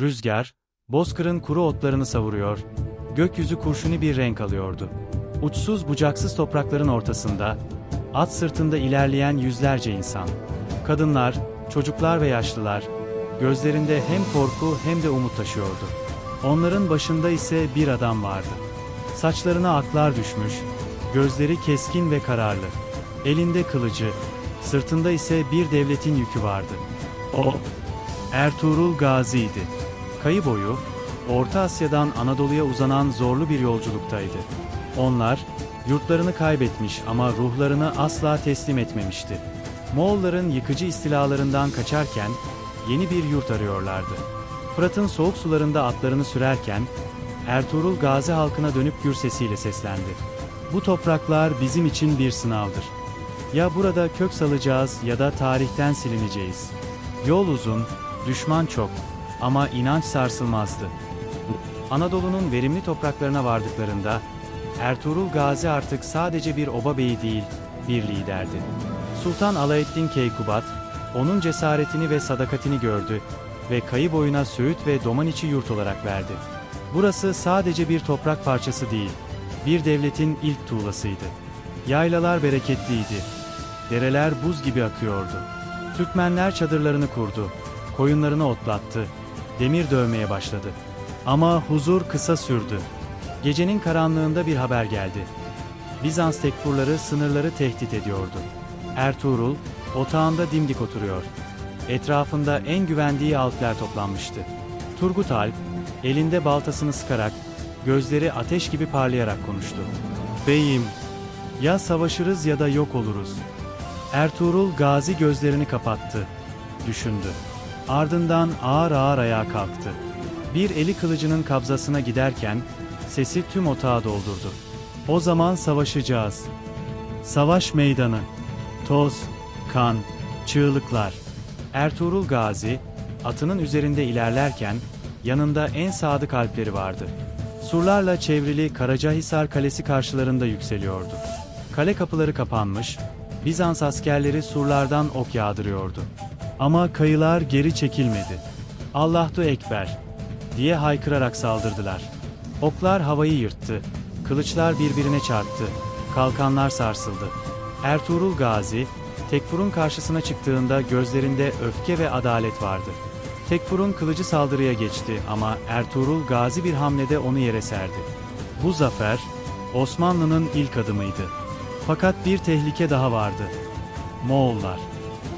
Rüzgar, bozkırın kuru otlarını savuruyor, gökyüzü kurşuni bir renk alıyordu. Uçsuz bucaksız toprakların ortasında, at sırtında ilerleyen yüzlerce insan. Kadınlar, çocuklar ve yaşlılar, gözlerinde hem korku hem de umut taşıyordu. Onların başında ise bir adam vardı. Saçlarına aklar düşmüş, gözleri keskin ve kararlı. Elinde kılıcı, sırtında ise bir devletin yükü vardı. O, Ertuğrul Gazi'ydi. Kayı boyu, Orta Asya'dan Anadolu'ya uzanan zorlu bir yolculuktaydı. Onlar, yurtlarını kaybetmiş ama ruhlarını asla teslim etmemişti. Moğolların yıkıcı istilalarından kaçarken, yeni bir yurt arıyorlardı. Fırat'ın soğuk sularında atlarını sürerken, Ertuğrul Gazi halkına dönüp gür sesiyle seslendi. Bu topraklar bizim için bir sınavdır. Ya burada kök salacağız ya da tarihten silineceğiz. Yol uzun, düşman çok ama inanç sarsılmazdı. Anadolu'nun verimli topraklarına vardıklarında Ertuğrul Gazi artık sadece bir oba beyi değil, bir liderdi. Sultan Alaeddin Keykubat, onun cesaretini ve sadakatini gördü ve kayı boyuna Söğüt ve Domaniçi yurt olarak verdi. Burası sadece bir toprak parçası değil, bir devletin ilk tuğlasıydı. Yaylalar bereketliydi, dereler buz gibi akıyordu. Türkmenler çadırlarını kurdu, koyunlarını otlattı, demir dövmeye başladı. Ama huzur kısa sürdü. Gecenin karanlığında bir haber geldi. Bizans tekfurları sınırları tehdit ediyordu. Ertuğrul, otağında dimdik oturuyor. Etrafında en güvendiği alpler toplanmıştı. Turgut Alp, elinde baltasını sıkarak, gözleri ateş gibi parlayarak konuştu. Beyim, ya savaşırız ya da yok oluruz. Ertuğrul Gazi gözlerini kapattı, düşündü. Ardından ağır ağır ayağa kalktı. Bir eli kılıcının kabzasına giderken sesi tüm otağı doldurdu. O zaman savaşacağız. Savaş meydanı. Toz, kan, çığlıklar. Ertuğrul Gazi atının üzerinde ilerlerken yanında en sadık alpleri vardı. Surlarla çevrili Karacahisar Kalesi karşılarında yükseliyordu. Kale kapıları kapanmış, Bizans askerleri surlardan ok yağdırıyordu. Ama kayılar geri çekilmedi. Allahu Ekber diye haykırarak saldırdılar. Oklar havayı yırttı, kılıçlar birbirine çarptı, kalkanlar sarsıldı. Ertuğrul Gazi, Tekfur'un karşısına çıktığında gözlerinde öfke ve adalet vardı. Tekfur'un kılıcı saldırıya geçti ama Ertuğrul Gazi bir hamlede onu yere serdi. Bu zafer, Osmanlı'nın ilk adımıydı. Fakat bir tehlike daha vardı. Moğollar.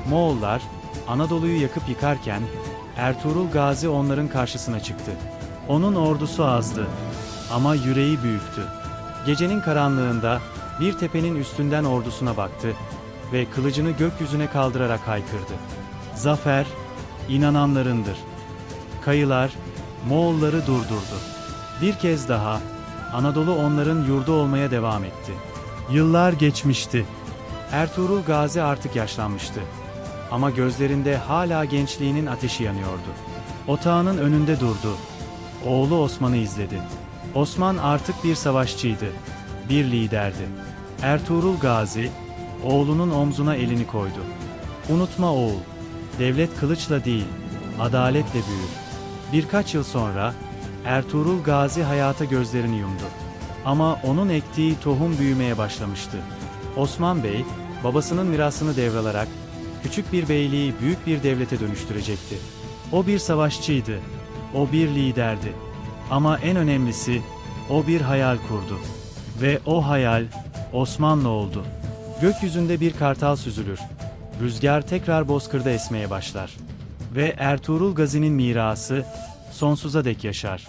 Moğollar, Anadolu'yu yakıp yıkarken, Ertuğrul Gazi onların karşısına çıktı. Onun ordusu azdı ama yüreği büyüktü. Gecenin karanlığında bir tepenin üstünden ordusuna baktı ve kılıcını gökyüzüne kaldırarak haykırdı. Zafer, inananlarındır. Kayılar, Moğolları durdurdu. Bir kez daha, Anadolu onların yurdu olmaya devam etti. Yıllar geçmişti. Ertuğrul Gazi artık yaşlanmıştı. Ama gözlerinde hala gençliğinin ateşi yanıyordu. Otağının önünde durdu. Oğlu Osman'ı izledi. Osman artık bir savaşçıydı. Bir liderdi. Ertuğrul Gazi, oğlunun omzuna elini koydu. Unutma oğul, devlet kılıçla değil, adaletle büyür. Birkaç yıl sonra, Ertuğrul Gazi hayata gözlerini yumdu. Ama onun ektiği tohum büyümeye başlamıştı. Osman Bey, babasının mirasını devralarak, küçük bir beyliği büyük bir devlete dönüştürecekti. O bir savaşçıydı, o bir liderdi. Ama en önemlisi, o bir hayal kurdu. Ve o hayal, Osmanlı oldu. Gökyüzünde bir kartal süzülür. Rüzgar tekrar bozkırda esmeye başlar. Ve Ertuğrul Gazi'nin mirası, sonsuza dek yaşar.